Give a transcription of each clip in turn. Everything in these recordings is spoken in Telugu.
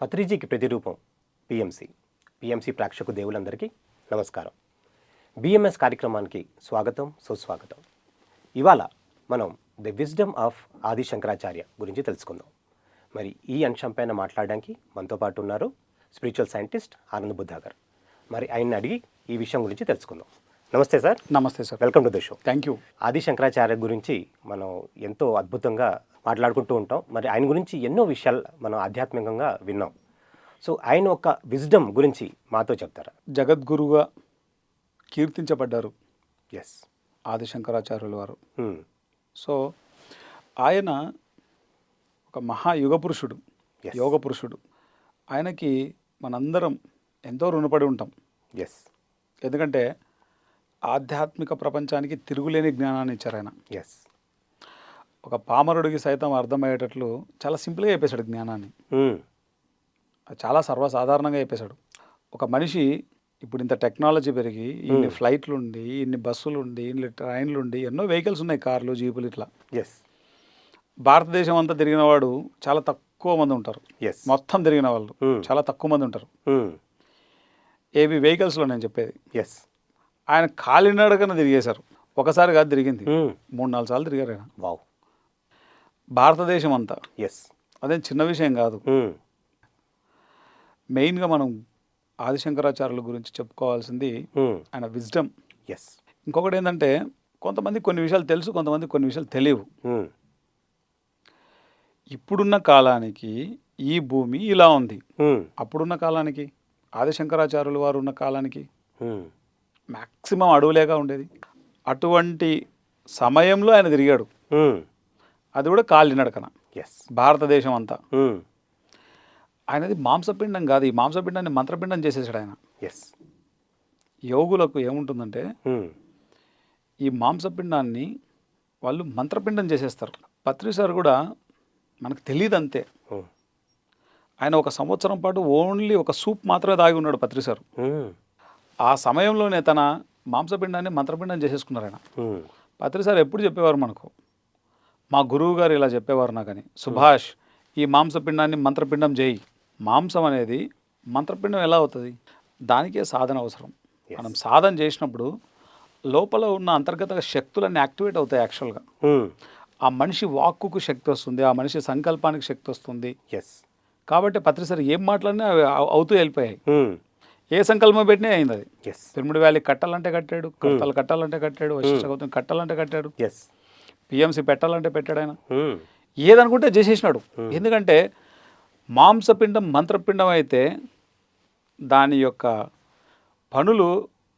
పత్రిజీకి ప్రతిరూపం పిఎంసి. పిఎంసి ప్రేక్షకు దేవులందరికీ నమస్కారం. బిఎంఎస్ కార్యక్రమానికి స్వాగతం సుస్వాగతం. ఇవాళ మనం ది విజ్డమ్ ఆఫ్ ఆది శంకరాచార్య గురించి తెలుసుకుందాం. మరి ఈ అంశంపైన మాట్లాడడానికి మనతో పాటు ఉన్నారు స్పిరిచువల్ సైంటిస్ట్ ఆనంద్ బుద్ధాగర్ మరి ఆయన్ని అడిగి ఈ విషయం గురించి తెలుసుకుందాం. నమస్తే సార్. నమస్తే sir. Welcome to the show. Thank you Adi Shankaracharya గురించి మనం ఎంతో అద్భుతంగా మాట్లాడుకుంటూ ఉంటాం. మరి ఆయన గురించి ఎన్నో విషయాలు మనం ఆధ్యాత్మికంగా విన్నాం. సో ఆయన ఒక విజ్డమ్ గురించి మాతో చెప్తారా? జగద్గురుగా కీర్తించబడ్డారు. ఎస్ ఆదిశంకరాచార్యుల వారు. సో ఆయన ఒక మహాయుగ పురుషుడు Yes. యోగ పురుషుడు ఆయనకి మనందరం ఎంతో రుణపడి ఉంటాం. ఎస్ ఎందుకంటే ఆధ్యాత్మిక ప్రపంచానికి తిరుగులేని జ్ఞానాన్ని ఇచ్చారు ఆయన. ఎస్ ఒక పామరుడికి సైతం అర్థమయ్యేటట్లు చాలా సింపుల్గా చెప్పేశాడు జ్ఞానాన్ని. అది చాలా సర్వసాధారణంగా చెప్పేశాడు. ఒక మనిషి ఇప్పుడు ఇంత టెక్నాలజీ పెరిగి ఇన్ని ఫ్లైట్లు ఉండి ఇన్ని బస్సులు ఉండి ఇన్ని ట్రైన్లు ఉండి ఎన్నో వెహికల్స్ ఉన్నాయి కార్లు జీపులు ఇట్లా. ఎస్ భారతదేశం అంతా తిరిగిన వాడు చాలా తక్కువ మంది ఉంటారు. ఎస్ మొత్తం తిరిగిన వాళ్ళు Hmm. చాలా తక్కువ మంది ఉంటారు. ఏవి వెహికల్స్లో నేను చెప్పేది? ఎస్ ఆయన కాలినడకన తిరిగేశారు. ఒకసారి కాదు తిరిగింది. మూడు నాలుగు సార్లు తిరిగారు ఆయన. వావ్. భారతదేశం అంతా ఎస్ అదేం చిన్న విషయం కాదు. మెయిన్గా మనం ఆదిశంకరాచార్యుల గురించి చెప్పుకోవాల్సింది ఆయన విజ్డమ్. ఎస్ ఇంకొకటి ఏంటంటే కొంతమంది కొన్ని విషయాలు తెలుసు కొంతమంది కొన్ని విషయాలు తెలియవు. ఇప్పుడున్న కాలానికి ఈ భూమి ఇలా ఉంది. అప్పుడున్న కాలానికి ఆదిశంకరాచార్యుల వారు ఉన్న కాలానికి మ్యాక్సిమం అడవులేగా ఉండేది. అటువంటి సమయంలో ఆయన తిరిగాడు. అది కూడా కాలినడకన ఎస్ భారతదేశం అంతా. ఆయనది మాంసపిండం కాదు. ఈ మాంసపిండాన్ని మంత్రపిండం చేసేసాడు ఆయన. ఎస్ యోగులకు ఏముంటుందంటే ఈ మాంసపిండాన్ని వాళ్ళు మంత్రపిండం చేసేస్తారు. పత్రి సార్ కూడా మనకు తెలియదు అంతే ఆయన ఒక సంవత్సరం పాటు ఓన్లీ ఒక సూప్ మాత్రమే తాగి ఉన్నాడు పత్రి సార్. ఆ సమయంలోనే తన మాంసపిండాన్ని మంత్రపిండం చేసేసుకున్నారు ఆయన పత్రి సార్ ఎప్పుడు చెప్పేవారు మనకు? మా గురువు గారు ఇలా చెప్పేవారు నాకని సుభాష్ ఈ మాంసపిండాన్ని మంత్రపిండం చేయి. మాంసం అనేది మంత్రపిండం ఎలా అవుతుంది? దానికే సాధన అవసరం. మనం సాధన చేసినప్పుడు లోపల ఉన్న అంతర్గత శక్తులన్నీ యాక్టివేట్ అవుతాయి యాక్చువల్గా. ఆ మనిషి వాక్కుకు శక్తి వస్తుంది ఆ మనిషి సంకల్పానికి శక్తి వస్తుంది. ఎస్ కాబట్టి పత్రిసారి ఏం మాట్లాడినా అవి అవు- అవుతూ వెళ్ళిపోయాయి. ఏ సంకల్పం పెట్టినా అయింది అది. పిరమిడ్ వ్యాలీ కట్టాలంటే కట్టాడు కట్టాలు కట్టాలంటే కట్టాడు వశిష్ఠ గౌతమ్ కట్టాలంటే కట్టాడు. ఎస్ పిఎంసి పెట్టాలంటే పెట్టాడు ఆయన. ఏదనుకుంటే చేసేసినాడు. ఎందుకంటే మాంసపిండం మంత్రపిండం అయితే దాని యొక్క పనులు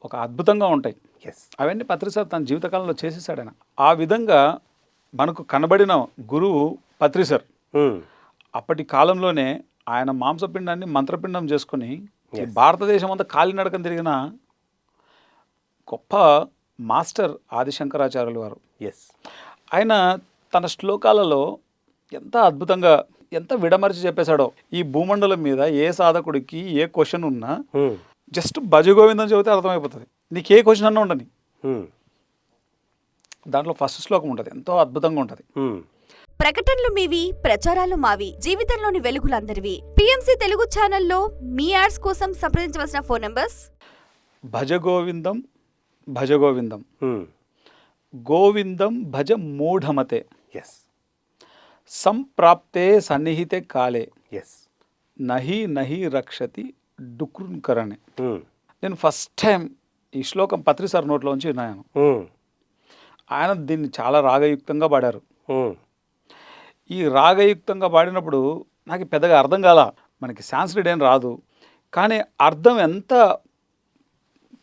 ఒక అద్భుతంగా ఉంటాయి. అవన్నీ పత్రిసార్ తన జీవితకాలంలో చేసేసాడు ఆయన. ఆ విధంగా మనకు కనబడిన గురువు పత్రిసర్ అప్పటి కాలంలోనే ఆయన మాంసపిండాన్ని మంత్రపిండం చేసుకొని ఈ భారతదేశం అంతా కాలినడకం తిరిగిన గొప్ప మాస్టర్ ఆదిశంకరాచార్యులు వారు. ఎస్ ఆయన తన శ్లోకాలలో ఎంత అద్భుతంగా ఎంత విడమరిచి చెప్పేశాడో ఈ భూమండలం మీద ఏ సాధకుడికి ఏ క్వశ్చన్ ఉన్నా జస్ట్ భజగోవిందం చెబితే అర్థమైపోతుంది. నీకు ఏ క్వశ్చన్ అన్నా ఉండని. దాంట్లో ఫస్ట్ శ్లోకం ఉంటుంది. ఎంతో అద్భుతంగా ఉంటుంది. ప్రకటనలు మీవి ప్రచారాలు మావి జీవితంలోని వెలుగులందరివి. పిఎంసి తెలుగు ఛానల్లో మీ యాడ్స్ కోసం సంప్రదించవలసిన ఫోన్ నంబర్స్? భజగోవిందం భజగోవిందం. గోవిందం భజ మూఢమతే. ఎస్ సంప్రాప్తే సన్నిహితే కాలే. ఎస్ నహి నహి రక్షతి డుకృన్కరణే నేను ఫస్ట్ టైం ఈ శ్లోకం పత్రి సార్ నోట్లోంచి విన్నాను. ఆయన దీన్ని చాలా రాగయుక్తంగా పాడారు. ఈ రాగయుక్తంగా పాడినప్పుడు నాకు పెద్దగా అర్థం కాల. మనకి సాంస్క్రిట్ ఏం రాదు. కానీ అర్థం ఎంత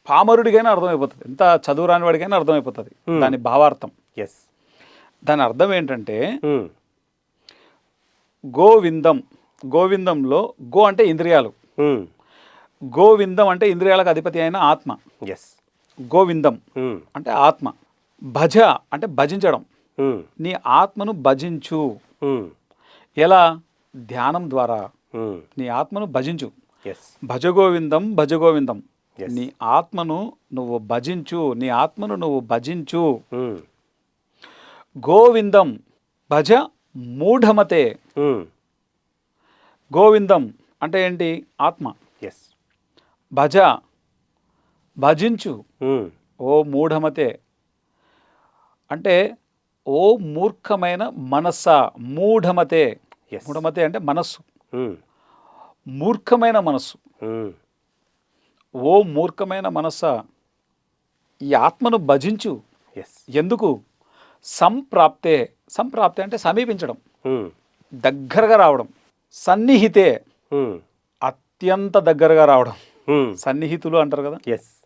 పామరుడికైనా అర్థమైపోతుంది. ఎంత చదువు రాని వాడికైనా అర్థమైపోతుంది. దాని భావార్థం. ఎస్ దాని అర్థం ఏంటంటే గోవిందం. గోవిందంలో గో అంటే ఇంద్రియాలు. గోవిందం అంటే ఇంద్రియాలకు అధిపతి అయిన ఆత్మ. ఎస్ గోవిందం అంటే ఆత్మ. భజ అంటే భజించడం. నీ ఆత్మను భజించు. ఎలా? ధ్యానం ద్వారా. నీ ఆత్మను భజించు. భజగోవిందం భజగోవిందం. నీ ఆత్మను నువ్వు భజించు. నీ ఆత్మను నువ్వు భజించు. గోవిందం భజ మూఢమతే. గోవిందం అంటే ఏంటి? ఆత్మ. ఎస్ భజ భజించు. ఓ మూఢమతే. అంటే ఓ మూర్ఖమైన మనస్స మూఢమతే. మూఢమతే అంటే మనస్సు. మూర్ఖమైన మనస్సు. ఓ మూర్ఖమైన మనస్స ఈ ఆత్మను భజించు. ఎందుకు? సంప్రాప్తే. సంప్రాప్తే అంటే సమీపించడం. దగ్గరగా రావడం. సన్నిహితే. అత్యంత దగ్గరగా రావడం. సన్నిహితులు అంటారు కదా? ఎస్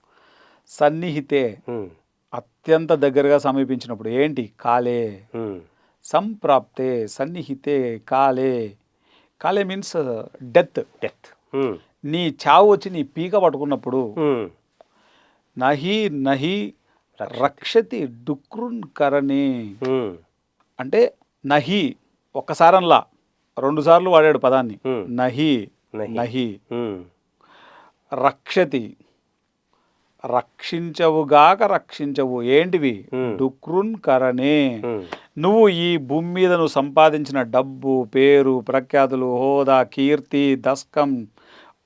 సన్నిహితే. అత్యంత దగ్గరగా సమీపించినప్పుడు ఏంటి? కాలే. సంప్రాప్తే సన్నిహితే కాలే. కాలే మీన్స్ డెత్ డెత్ నీ చావు వచ్చి నీ పీక పట్టుకున్నప్పుడు నహి నహి రక్షతి. డుక్రున్ కరణి. అంటే నహి ఒక్కసారన్లా రెండు సార్లు వాడాడు పదాన్ని. నహి. నహి. రక్షతి రక్షించవుగాక రక్షించవు. ఏంటివి. డుక్రున్ కరణే. నువ్వు ఈ భూమి మీద నువ్వు సంపాదించిన డబ్బు పేరు ప్రఖ్యాతులు హోదా కీర్తి దస్కం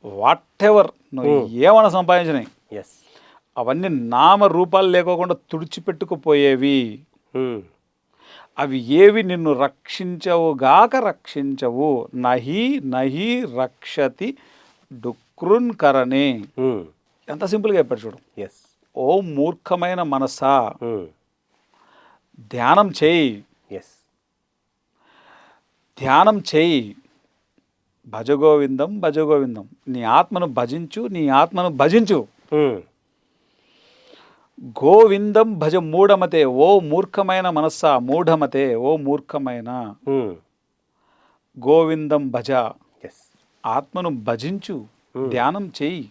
వాట్ ఎవర్ నువ్వు ఏమైనా సంపాదించినాయి ఎస్ అవన్నీ నామ రూపాలు లేకోకుండా తుడిచిపెట్టుకుపోయేవి. అవి ఏవి నిన్ను రక్షించవుగాక రక్షించవు. నహి నహి రక్షతి డుక్రున్ కరణే. ఎంత సింపుల్గా చెప్పాడు చూడు. ఎస్ ఓ మూర్ఖమైన మనసా. ధ్యానం చేయి. ఎస్ ధ్యానం చేయి. భజగోవిందం భజగోవిందం. నీ ఆత్మను భజించు నీ ఆత్మను భజించు. గోవిందం భజ మూఢమతే ఓ మూర్ఖమైన మనస్సా మూఢమతే ఓ మూర్ఖమైన. గోవిందం భజ. ఆత్మను భజించు ధ్యానం చేయి.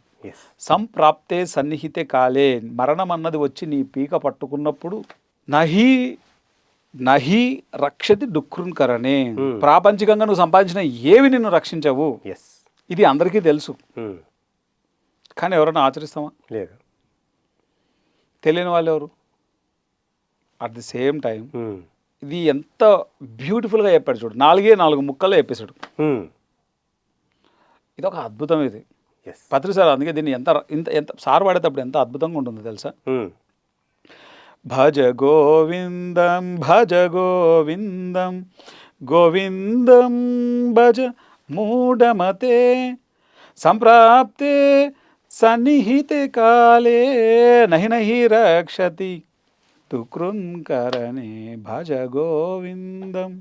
సంప్రాప్తే సన్నిహితే కాలే మరణం అన్నది వచ్చి నీ పీక పట్టుకున్నప్పుడు నహి నహి రక్షతి డుక్రున్ కరణే. Hmm. ప్రాపంచికంగా నువ్వు సంపాదించిన ఏవి నిన్ను రక్షించవు? ఎస్ ఇది అందరికీ తెలుసు. కానీ ఎవరైనా ఆచరిస్తామా? లేదు. తెలియని వాళ్ళు ఎవరు? అట్ ది సేమ్ టైం ఇది ఎంత బ్యూటిఫుల్గా చెప్పాడు చూడు. నాలుగే నాలుగు ముక్కల్లో చెప్పేశాడు. ఇది ఒక అద్భుతం ఇది. పత్రి సార్ అందుకే దీన్ని ఎంత ఇంత ఎంత సార్ వాడేటప్పుడు ఎంత అద్భుతంగా ఉంటుందో తెలుసా? భజ గోవిందం భజ గోవిందం గోవిందం భజ మూఢమతే సంప్రాప్తే సన్నిహితే కాలే నహి నహి రక్షతి తుకృంకరణే భజ గోవిందం.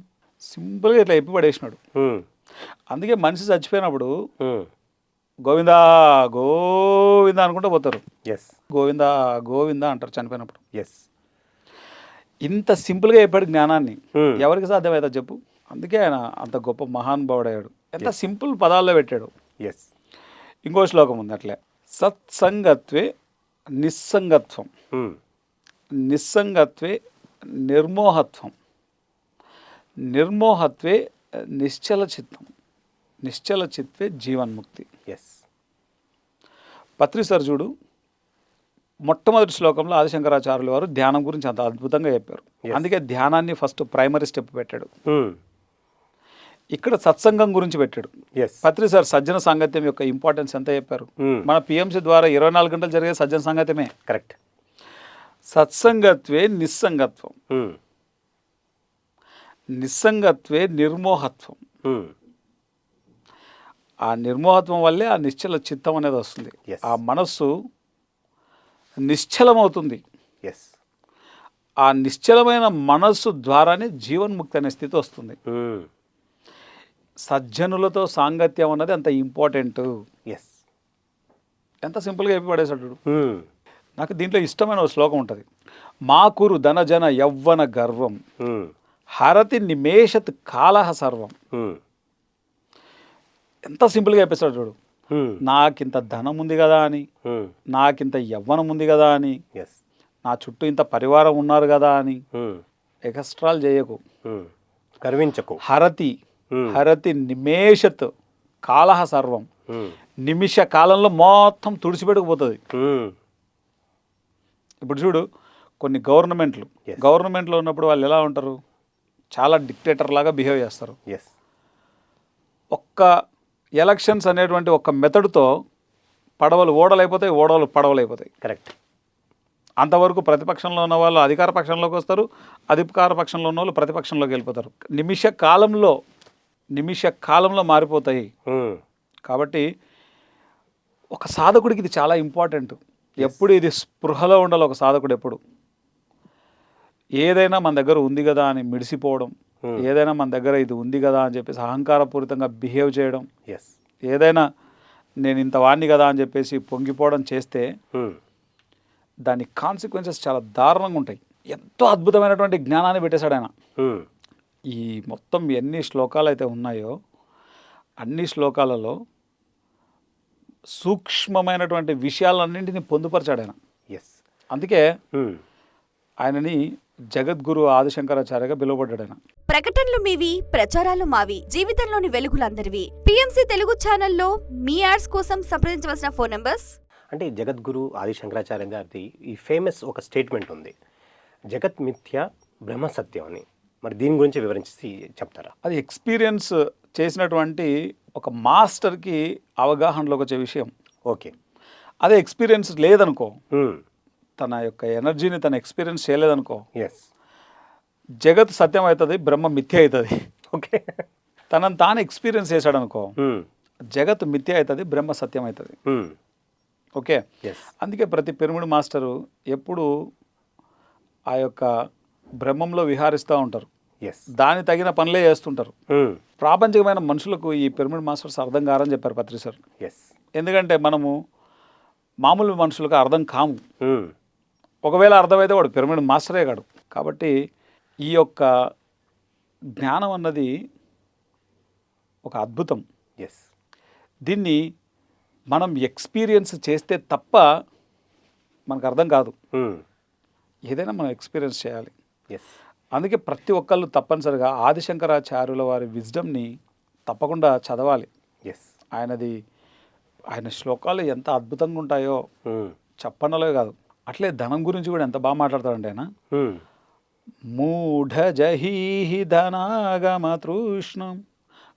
సింపుల్గా ఇట్లా ఎప్పి పడేసినాడు. అందుకే మనిషి చచ్చిపోయినప్పుడు గోవిందా గోవిందా అనుకుంటూ పోతారు. ఎస్ గోవిందా గోవిందా అంటారు చనిపోయినప్పుడు. ఎస్ ఇంత సింపుల్గా చెప్పాడు జ్ఞానాన్ని. ఎవరికి సాధ్యమవుతా చెప్పు. అందుకే ఆయన అంత గొప్ప మహానుభావుడయ్యాడు ఎంత సింపుల్ పదాల్లో పెట్టాడు. ఎస్ ఇంకో శ్లోకం ఉంది అట్లే. సత్సంగత్వే నిస్సంగత్వం. నిస్సంగత్వే నిర్మోహత్వం. నిర్మోహత్వే నిశ్చల చిత్తం నిశ్చల చిత్వే జీవన్ముక్తి. ఎస్ పత్రి సార్ చూడు మొట్టమొదటి శ్లోకంలో ఆదిశంకరాచార్యులు వారు ధ్యానం గురించి అంత అద్భుతంగా చెప్పారు. అందుకే ధ్యానాన్ని ఫస్ట్ ప్రైమరీ స్టెప్ పెట్టాడు. ఇక్కడ సత్సంగం గురించి పెట్టాడు. పత్రి సార్ సజ్జన సాంగత్యం యొక్క ఇంపార్టెన్స్ ఎంత చెప్పారు? మన పిఎంసి ద్వారా ఇరవై నాలుగు గంటలు జరిగే సజ్జన సాంగత్యమే. కరెక్ట్ సత్సంగత్వే నిస్సంగత్వం. నిస్సంగత్వే నిర్మోహత్వం. ఆ నిర్మోహత్వం వల్లే ఆ నిశ్చల చిత్తం అనేది వస్తుంది. ఆ మనస్సు నిశ్చలమవుతుంది. ఎస్ ఆ నిశ్చలమైన మనస్సు ద్వారానే జీవన్ముక్తి అనే స్థితి వస్తుంది. సజ్జనులతో సాంగత్యం అన్నది అంత ఇంపార్టెంట్ ఎస్ ఎంత సింపుల్గా చెప్పి పడేశాడు చూడు. నాకు దీంట్లో ఇష్టమైన ఒక శ్లోకం ఉంటుంది. మాకురు ధనజన యవ్వన గర్వం హరతి నిమేషత్ కాలహ సర్వం. ఎంత సింపుల్గా చెప్పేశాడు చూడు. నాకింత ధనం ఉంది కదా అని నాకింత యవ్వనం ఉంది కదా అని నా చుట్టూ ఇంత పరివారం ఉన్నారు కదా అని ఎక్స్ట్రాలు చేయకు. గర్వించకు హరతి. హరతి నిమేషత్ కాలహ సర్వం నిమిష కాలంలో మొత్తం తుడిచిపెట్టుకుపోతుంది. ఇప్పుడు చూడు కొన్ని గవర్నమెంట్లు. గవర్నమెంట్లో ఉన్నప్పుడు వాళ్ళు ఎలా ఉంటారు? చాలా డిక్టేటర్ లాగా బిహేవ్ చేస్తారు. ఎస్ ఒక్క ఎలక్షన్స్ అనేటువంటి ఒక మెథడ్తో పడవలు ఓడలైపోతాయి ఓడలు పడవలైపోతాయి. కరెక్ట్. అంతవరకు ప్రతిపక్షంలో ఉన్న వాళ్ళు అధికార పక్షంలోకి వస్తారు అధికార పక్షంలో ఉన్న వాళ్ళు ప్రతిపక్షంలోకి వెళ్ళిపోతారు. నిమిష కాలంలో నిమిష కాలంలో మారిపోతాయి. కాబట్టి ఒక సాధకుడికి ఇది చాలా ఇంపార్టెంట్. ఎప్పుడు ఇది స్పృహలో ఉండాలి ఒక సాధకుడు ఎప్పుడు? ఏదైనా మన దగ్గర ఉంది కదా అని మిడిసిపోవడం ఏదైనా మన దగ్గర ఇది ఉంది కదా అని చెప్పేసి అహంకారపూరితంగా బిహేవ్ చేయడం. ఎస్ ఏదైనా నేను ఇంత వాణ్ణి కదా అని చెప్పేసి పొంగిపోవడం చేస్తే ఉమ్, దాని కాన్సిక్వెన్సెస్ చాలా దారుణంగా ఉంటాయి. ఎంతో అద్భుతమైనటువంటి జ్ఞానాన్ని పెట్టేశాడు ఆయన. ఉమ్, ఈ మొత్తం ఎన్ని శ్లోకాలు అయితే ఉన్నాయో అన్ని శ్లోకాలలో సూక్ష్మమైనటువంటి విషయాలన్నింటినీ పొందుపరిచాడు ఆయన. ఎస్ అందుకే ఆయనని జగద్గురు ఆదిశంకరాచార్యగా పిలువబడ్డాడు ఆయన ప్రకటనలు మీవి ప్రచారాలు మావి జీవితంలోని వెలుగులందరివి. పిఎంసి తెలుగు ఛానల్లో మీ యాడ్స్ కోసం సంప్రదించవలసిన ఫోన్ నంబర్స్? అంటే జగద్గురు ఆది శంకరాచార్య గారిది ఈ ఫేమస్ ఒక స్టేట్మెంట్ ఉంది. జగత్ మిథ్య బ్రహ్మ సత్యం అని. మరి దీని గురించి వివరించి చెప్తారా? అది ఎక్స్పీరియన్స్ చేసినటువంటి ఒక మాస్టర్కి అవగాహనలోకి వచ్చే విషయం. ఓకే. అదే ఎక్స్పీరియన్స్ లేదనుకో తన యొక్క ఎనర్జీని తన ఎక్స్పీరియన్స్ చేయలేదనుకో. ఎస్ జగత్ సత్యం అవుతుంది బ్రహ్మ మిథ్య అవుతుంది. ఓకే తనని తాను ఎక్స్పీరియన్స్ చేశాడు అనుకో ఉమ్, జగత్ మిథ్య అవుతుంది బ్రహ్మ సత్యం అవుతుంది. ఓకే ఎస్ అందుకే ప్రతి పిరమిడ్ మాస్టరు ఎప్పుడు ఆ యొక్క బ్రహ్మంలో విహారిస్తూ ఉంటారు. దాని తగిన పనులే చేస్తుంటారు. ఉమ్, ప్రాపంచికమైన మనుషులకు ఈ పిరమిడ్ మాస్టర్స్ అర్థం కారని చెప్పారు పత్రి సార్. ఎందుకంటే మనము మామూలు మనుషులకు అర్థం కాము. ఒకవేళ అర్థమైతే వాడు పిరమిడ్ మాస్టరే కాడు. కాబట్టి ఈ యొక్క జ్ఞానం అన్నది ఒక అద్భుతం. ఎస్ దీన్ని మనం ఎక్స్పీరియన్స్ చేస్తే తప్ప మనకు అర్థం కాదు. ఉమ్, ఏదైనా మనం ఎక్స్పీరియన్స్ చేయాలి. ఎస్ అందుకే ప్రతి ఒక్కళ్ళు తప్పనిసరిగా ఆదిశంకరాచార్యుల వారి విజ్డమ్ని తప్పకుండా చదవాలి. ఎస్ ఆయనది ఆయన శ్లోకాలు ఎంత అద్భుతంగా ఉంటాయో ఉమ్, చెప్పనలో కాదు. అట్లే ధనం గురించి కూడా ఎంత బాగా మాట్లాడతాడంటే ఆయన? మూఢ జహీహి ధనాగమ తృష్ణం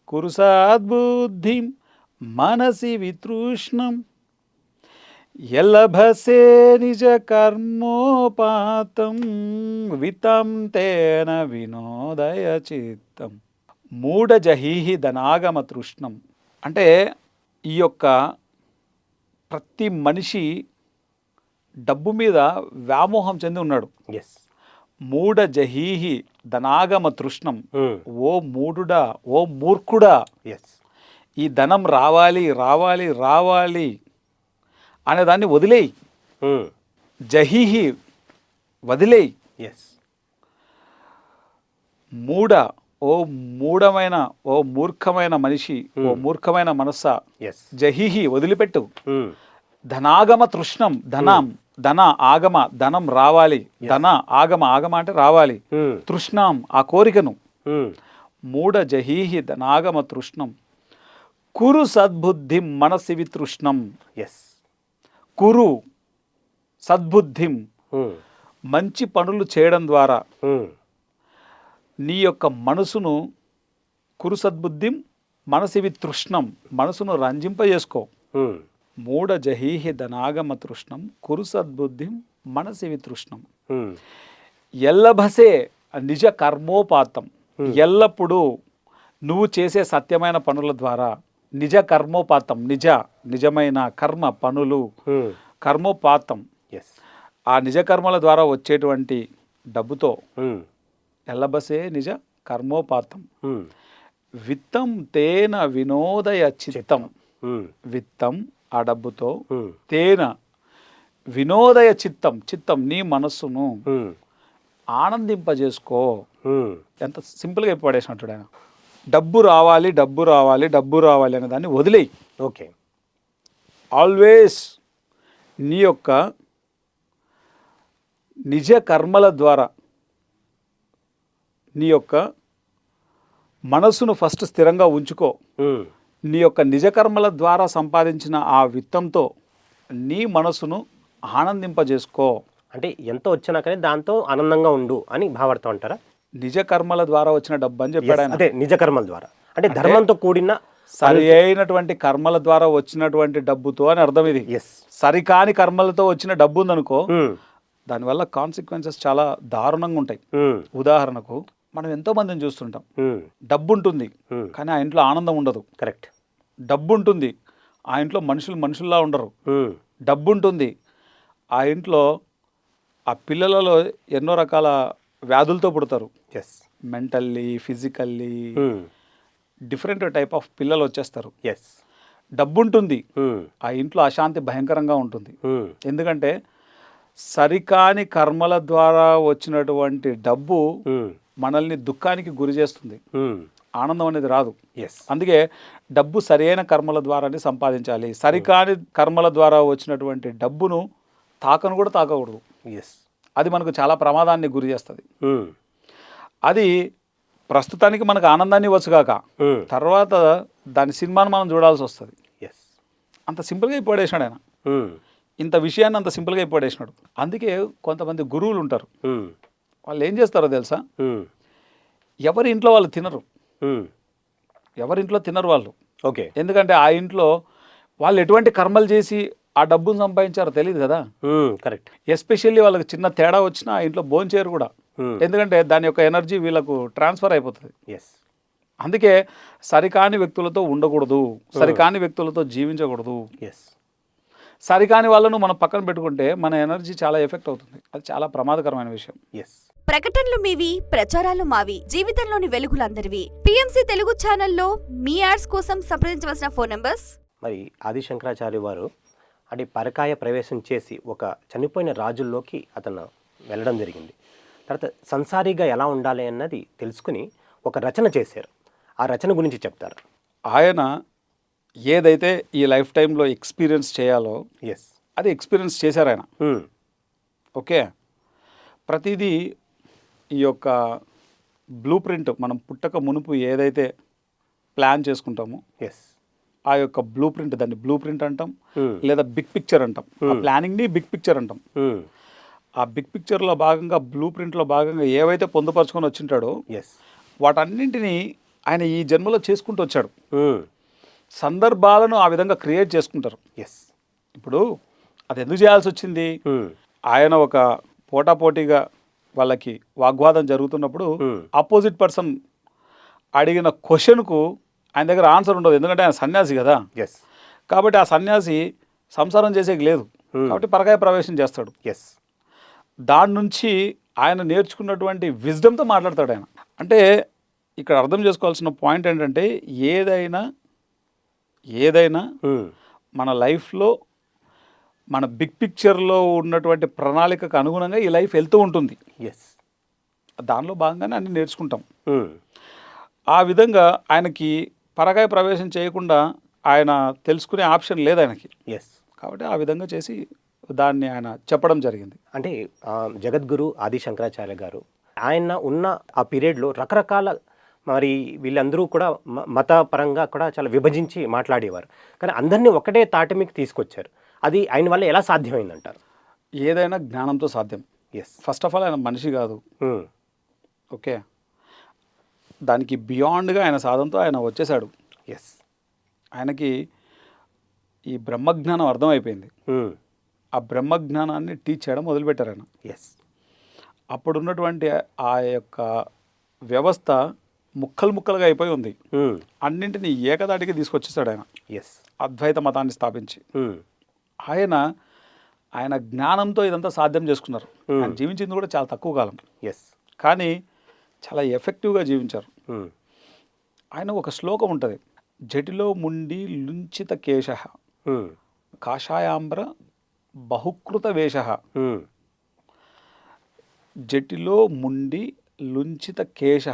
కురు సద్బుద్ధిం మనసి వితృష్ణం ఎల్లభసే నిజ కర్మోపాతం వితం తేన వినోదయ చిత్తం. మూఢ జహీహి ధనాగమ తృష్ణం అంటే ఈ యొక్క ప్రతి మనిషి డబ్బు మీద వ్యామోహం చెంది ఉన్నాడు. మూఢ జహీహి ధనాగమ తృష్ణం. ఉమ్, ఓ మూఢుడా ఓ మూర్ఖుడా. ఎస్ ఈ ధనం రావాలి రావాలి రావాలి అనే దాన్ని వదిలేయి. ఉమ్, జహీహి వదిలేయి. ఎస్ మూఢ ఓ మూఢమైన ఓ మూర్ఖమైన మనిషి ఓ మూర్ఖమైన మనస్స జహీహి వదిలిపెట్టు. ధనాగమ తృష్ణం ధనం. ధన ఆగమ ధనం రావాలి. ధన ఆగమ ఆగమ అంటే రావాలి. ఉమ్, తృష్ణం ఆ కోరికను. ఉమ్, మూఢ జహీహి ధనాగమ తృష్ణం. కురు సద్బుద్ధిం మనసి వితృష్ణం ఎస్ కురు సద్బుద్ధిం. ఉమ్, మంచి పనులు చేయడం ద్వారా. నీ యొక్క మనసును కురు సద్బుద్ధిం మనసి వితృష్ణం మనసును రంజింపజేసుకో. ఉమ్, మూఢ జహీహి ధనాగమ తృష్ణం కురు సద్బుద్ధిం మనసి వితృష్ణం ఎల్లభసే నిజ కర్మోపాతం ఎల్లప్పుడూ నువ్వు చేసే సత్యమైన పనుల ద్వారా నిజ కర్మోపాతం నిజ నిజమైన కర్మ పనులు కర్మోపాతం. ఆ నిజ కర్మల ద్వారా వచ్చేటువంటి డబ్బుతో ఎల్లబసే నిజ కర్మోపాతం. విత్తం తేన వినోదయ చిత్తం. విత్తం ఆ డబ్బుతో తేన వినోదయ చిత్తం చిత్తం నీ మనస్సును ఆనందింపజేసుకో. ఎంత సింపుల్గా చెప్పి పడేసినట్టు ఆయన. డబ్బు రావాలి డబ్బు రావాలి డబ్బు రావాలి అనే దాన్ని వదిలేయి. ఓకే. ఆల్వేస్ నీ యొక్క నిజ కర్మల ద్వారా నీ యొక్క మనసును ఫస్ట్ స్థిరంగా ఉంచుకో. నీ యొక్క నిజ కర్మల ద్వారా సంపాదించిన ఆ విత్తంతో నీ మనసును ఆనందింపజేసుకో. అంటే ఎంత వచ్చినా కానీ దాంతో ఆనందంగా ఉండు అని భావార్థం అంటారా? నిజ కర్మల ద్వారా వచ్చిన డబ్బు అని చెప్పాడు ఆయన. అదే నిజ కర్మల ద్వారా. అంటే ధర్మంతో కూడిన సరి అయినటువంటి కర్మల ద్వారా వచ్చినటువంటి డబ్బుతో అని అర్థం ఇది. సరికాని కర్మలతో వచ్చిన డబ్బు ఉందనుకో దానివల్ల కాన్సిక్వెన్సెస్ చాలా దారుణంగా ఉంటాయి. ఉదాహరణకు మనం ఎంతో మందిని చూస్తుంటాం. డబ్బు ఉంటుంది కానీ ఆ ఇంట్లో ఆనందం ఉండదు. కరెక్ట్ డబ్బు ఉంటుంది ఆ ఇంట్లో మనుషులు మనుషుల్లా ఉండరు. డబ్బు ఉంటుంది ఆ ఇంట్లో ఆ పిల్లలలో ఎన్నో రకాల వ్యాధులతో పుడతారు. Yes mentally physically different type of పిల్లలు వచ్చేస్తారు ఎస్ డబ్బు ఉంటుంది ఆ ఇంట్లో అశాంతి భయంకరంగా ఉంటుంది. ఎందుకంటే సరికాని కర్మల ద్వారా వచ్చినటువంటి డబ్బు మనల్ని దుఃఖానికి గురి చేస్తుంది. ఆనందం అనేది రాదు. ఎస్ అందుకే డబ్బు సరైన కర్మల ద్వారానే సంపాదించాలి. సరికాని కర్మల ద్వారా వచ్చినటువంటి డబ్బును తాకను కూడా తాకకూడదు. ఎస్ అది మనకు చాలా ప్రమాదాన్ని గురి చేస్తుంది. అది ప్రస్తుతానికి మనకు ఆనందాన్ని ఇవ్వచ్చుగాక తర్వాత దాని సినిమాను మనం చూడాల్సి వస్తుంది. ఎస్ అంత సింపుల్గా ఇప్పుడేసినాడు ఆయన. ఇంత విషయాన్ని అంత సింపుల్గా ఇప్పుడేసినాడు. అందుకే కొంతమంది గురువులు ఉంటారు వాళ్ళు ఏం చేస్తారో తెలుసా? ఎవరి ఇంట్లో వాళ్ళు తినరు. ఎవరి ఇంట్లో తినరు వాళ్ళు. ఓకే. ఎందుకంటే ఆ ఇంట్లో వాళ్ళు ఎటువంటి కర్మలు చేసి ఆ డబ్బును సంపాదించారో తెలియదు కదా. కరెక్ట్. ఎస్పెషల్లీ వాళ్ళకి చిన్న తేడా వచ్చినా ఆ ఇంట్లో భోంచేయరు కూడా. ఎందుకంటే దాని యొక్క ఎనర్జీ వీళ్ళకు ట్రాన్స్ఫర్ అయిపోతుంది. ఎస్ అందుకే సరికాని వ్యక్తులతో ఉండకూడదు. సరికాని వ్యక్తులతో జీవించకూడదు. ఎస్ సరికాని వాళ్ళను మనం పక్కన పెట్టుకుంటే మన ఎనర్జీ చాలా ఎఫెక్ట్ అవుతుంది. అది చాలా ప్రమాదకరమైన విషయం. ఎస్ ప్రకటనలు మీవి ప్రచారాలు మావి జీవితంలోని వెలుగులందరివి. పిఎంసి తెలుగు ఛానల్లో మీ యాడ్స్ కోసం సంప్రదించవలసిన ఫోన్ నంబర్స్? మరి ఆది శంకరాచార్య వారు అంటే పరకాయ ప్రవేశం చేసి ఒక చనిపోయిన రాజుల్లోకి అతను వెళ్ళడం జరిగింది. తర్వాత సంసారిగా ఎలా ఉండాలి అన్నది తెలుసుకుని ఒక రచన చేశారు. ఆ రచన గురించి చెప్తారు. ఆయన ఏదైతే ఈ లైఫ్ టైంలో ఎక్స్పీరియన్స్ చేయాలో ఎస్. అది ఎక్స్పీరియన్స్ చేశారు ఆయన. ఓకే? ప్రతిదీ ఈ యొక్క బ్లూ ప్రింట్ మనం పుట్టక మునుపు ఏదైతే ప్లాన్ చేసుకుంటామో ఎస్ ఆ యొక్క బ్లూ ప్రింట్ దాన్ని బ్లూ ప్రింట్ అంటాం లేదా బిగ్ పిక్చర్ అంటాం. ఆ ప్లానింగ్ని బిగ్ పిక్చర్ అంటాం. ఆ బిగ్ పిక్చర్లో భాగంగా బ్లూ ప్రింట్లో భాగంగా ఏవైతే పొందుపరుచుకొని వచ్చింటాడో ఎస్ వాటన్నింటినీ ఆయన ఈ జన్మలో చేసుకుంటూ వచ్చాడు. సందర్భాలను ఆ విధంగా క్రియేట్ చేసుకుంటారు. ఎస్ ఇప్పుడు అది ఎందుకు చేయాల్సి వచ్చింది? ఆయన ఒక పోటాపోటీగా వాళ్ళకి వాగ్వాదం జరుగుతున్నప్పుడు ఆపోజిట్ పర్సన్ అడిగిన క్వశ్చన్కు ఆయన దగ్గర ఆన్సర్ ఉండదు. ఎందుకంటే ఆయన సన్యాసి కదా. ఎస్ కాబట్టి ఆ సన్యాసి సంసారం చేసేకి లేదు. కాబట్టి పరకాయ ప్రవేశం చేస్తాడు. ఎస్ దాని నుంచి ఆయన నేర్చుకున్నటువంటి విజ్డమ్తో మాట్లాడతాడు ఆయన. అంటే ఇక్కడ అర్థం చేసుకోవాల్సిన పాయింట్ ఏంటంటే ఏదైనా ఏదైనా మన లైఫ్లో మన బిగ్ పిక్చర్లో ఉన్నటువంటి ప్రణాళికకు అనుగుణంగా ఈ లైఫ్ వెళ్తూ ఉంటుంది. ఎస్ దానిలో భాగంగానే అన్ని నేర్చుకుంటాం. ఆ విధంగా ఆయనకి పరకాయ ప్రవేశం చేయకుండా ఆయన తెలుసుకునే ఆప్షన్ లేదు ఆయనకి. ఎస్ కాబట్టి ఆ విధంగా చేసి దాన్ని ఆయన చెప్పడం జరిగింది. అంటే జగద్గురు ఆది శంకరాచార్య గారు ఆయన ఉన్న ఆ పీరియడ్లో రకరకాల మరి వీళ్ళందరూ కూడా మతపరంగా కూడా చాలా విభజించి మాట్లాడేవారు. కానీ అందరినీ ఒకటే తాటి మీకు తీసుకొచ్చారు. అది ఆయన వల్ల ఎలా సాధ్యమైందంటారు? ఏదైనా జ్ఞానంతో సాధ్యం. ఎస్ ఫస్ట్ ఆఫ్ ఆల్ ఆయన మనిషి కాదు. ఓకే. దానికి బియాండ్గా ఆయన సాధనతో ఆయన వచ్చేసాడు ఎస్ ఆయనకి ఈ బ్రహ్మజ్ఞానం అర్థమైపోయింది. ఆ బ్రహ్మజ్ఞానాన్ని టీచ్ చేయడం మొదలుపెట్టారు ఆయన. ఎస్ అప్పుడు ఉన్నటువంటి ఆ యొక్క వ్యవస్థ ముక్కలు ముక్కలుగా అయిపోయి ఉంది. అన్నింటినీ ఏకదాటికి తీసుకొచ్చేసాడు ఆయన. ఎస్ అద్వైత మతాన్ని స్థాపించి. ఆయన ఆయన జ్ఞానంతో ఇదంతా సాధ్యం చేసుకున్నారు. ఆయన జీవించింది కూడా చాలా తక్కువ కాలం. ఎస్ కానీ చాలా ఎఫెక్టివ్గా జీవించారు. ఆయన ఒక శ్లోకం ఉంటుంది. జటిలో ముండి లుంచిత కేశ. కాషాయాంబర బహుకృత వేష. జటిలో ముండి లుంచిత కేశ.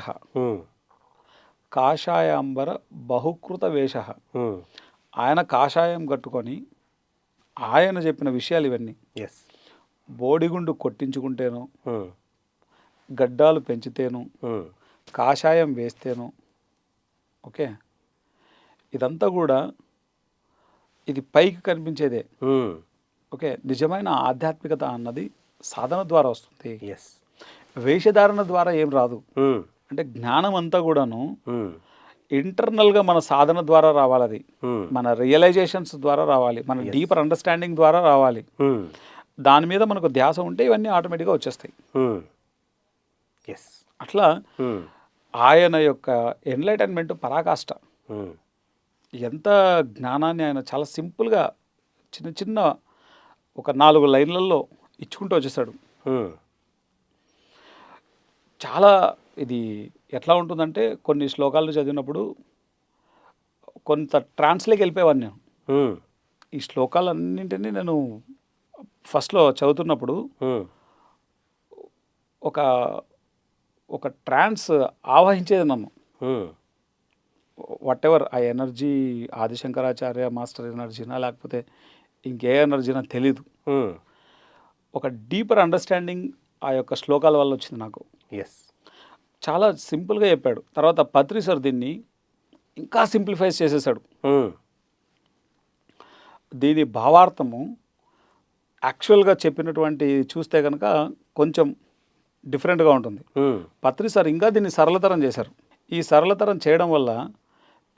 కాషాయాంబర బహుకృత వేష. ఆయన కాషాయం కట్టుకొని ఆయన చెప్పిన విషయాలు ఇవన్నీ. ఎస్ బోడిగుండు కొట్టించుకుంటేను గడ్డాలు పెంచితేను కాషాయం వేస్తేను ఓకే? ఇదంతా కూడా ఇది పైకి కనిపించేదే. ఓకే? నిజమైన ఆధ్యాత్మికత అన్నది సాధన ద్వారా వస్తుంది. ఎస్ వేషధారణ ద్వారా ఏం రాదు. అంటే జ్ఞానం అంతా కూడాను ఇంటర్నల్గా మన సాధన ద్వారా రావాలి అది. మన రియలైజేషన్స్ ద్వారా రావాలి మన డీపర్ అండర్స్టాండింగ్ ద్వారా రావాలి. దాని మీద మనకు ధ్యాస ఉంటే ఇవన్నీ ఆటోమేటిక్గా వచ్చేస్తాయి. ఎస్ అట్లా. ఆయన యొక్క ఎన్లైటన్మెంట్ పరాకాష్ట. ఎంత జ్ఞానాన్ని ఆయన చాలా సింపుల్గా చిన్న చిన్న ఒక నాలుగు లైన్లలో ఇచ్చుకుంటూ వచ్చేసాడు. చాలా ఇది ఎట్లా ఉంటుందంటే కొన్ని శ్లోకాలు చదివినప్పుడు కొంత ట్రాన్స్లోకి వెళ్ళిపోయేవాడిని నేను. ఈ శ్లోకాలన్నింటినీ నేను ఫస్ట్లో చదువుతున్నప్పుడు. ఒక ఒక ట్రాన్స్ ఆవహించేది నన్ను. వాట్ ఎవర్ ఆ ఎనర్జీ ఆదిశంకరాచార్య మాస్టర్ ఎనర్జీనా లేకపోతే ఇంకే ఎనర్జీనా తెలీదు. ఒక డీపర్ అండర్స్టాండింగ్ ఆ యొక్క శ్లోకాల వల్ల వచ్చింది నాకు ఎస్ చాలా సింపుల్గా చెప్పాడు తర్వాత పత్రి సార్ దీన్ని ఇంకా సింప్లిఫైస్ చేసేసాడు. దీని భావార్థము యాక్చువల్గా చెప్పినటువంటి చూస్తే కనుక కొంచెం డిఫరెంట్గా ఉంటుంది. పత్రి సార్ ఇంకా దీన్ని సరళతరం చేశారు ఈ సరళతరం చేయడం వల్ల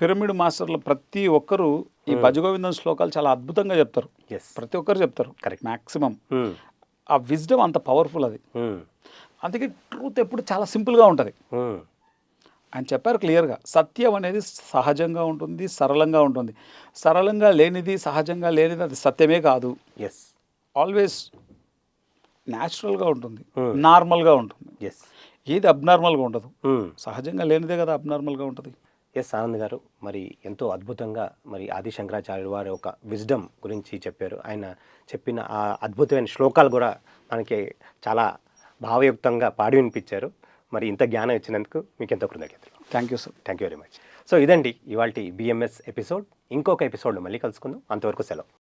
పిరమిడ్ మాస్టర్లు ప్రతి ఒక్కరూ ఈ భజగోవిందం శ్లోకాలు చాలా అద్భుతంగా చెప్తారు ప్రతి ఒక్కరు చెప్తారు Correct. మ్యాక్సిమం. ఆ విజ్డమ్ అంత పవర్ఫుల్ అది. అందుకే ట్రూత్ ఎప్పుడు చాలా సింపుల్గా ఉంటుంది. ఆయన చెప్పారు క్లియర్గా సత్యం అనేది సహజంగా ఉంటుంది సరళంగా ఉంటుంది. సరళంగా లేనిది సహజంగా లేనిది అది సత్యమే కాదు. ఎస్ ఆల్వేస్ న్యాచురల్గా ఉంటుంది. నార్మల్గా ఉంటుంది. ఎస్ ఏది అబ్నార్మల్గా ఉండదు. సహజంగా లేనిదే కదా అబ్నార్మల్గా ఉంటుంది. ఎస్ ఆనంద్ గారు మరి ఎంతో అద్భుతంగా మరి ఆది శంకరాచార్య వారి ఒక విజ్డమ్ గురించి చెప్పారు. ఆయన చెప్పిన ఆ అద్భుతమైన శ్లోకాలు కూడా మనకి చాలా భావయుక్తంగా పాడి వినిపించారు. మరి ఇంత జ్ఞానం ఇచ్చినందుకు మీకు ఎంతో కృతజ్ఞతలు. Thank you sir thank you very much so ఇదండి ఇవాళ బిఎంఎస్ ఎపిసోడ్ ఇంకొక ఎపిసోడ్ మళ్ళీ కలుసుకుందాం. అంతవరకు సెలవు.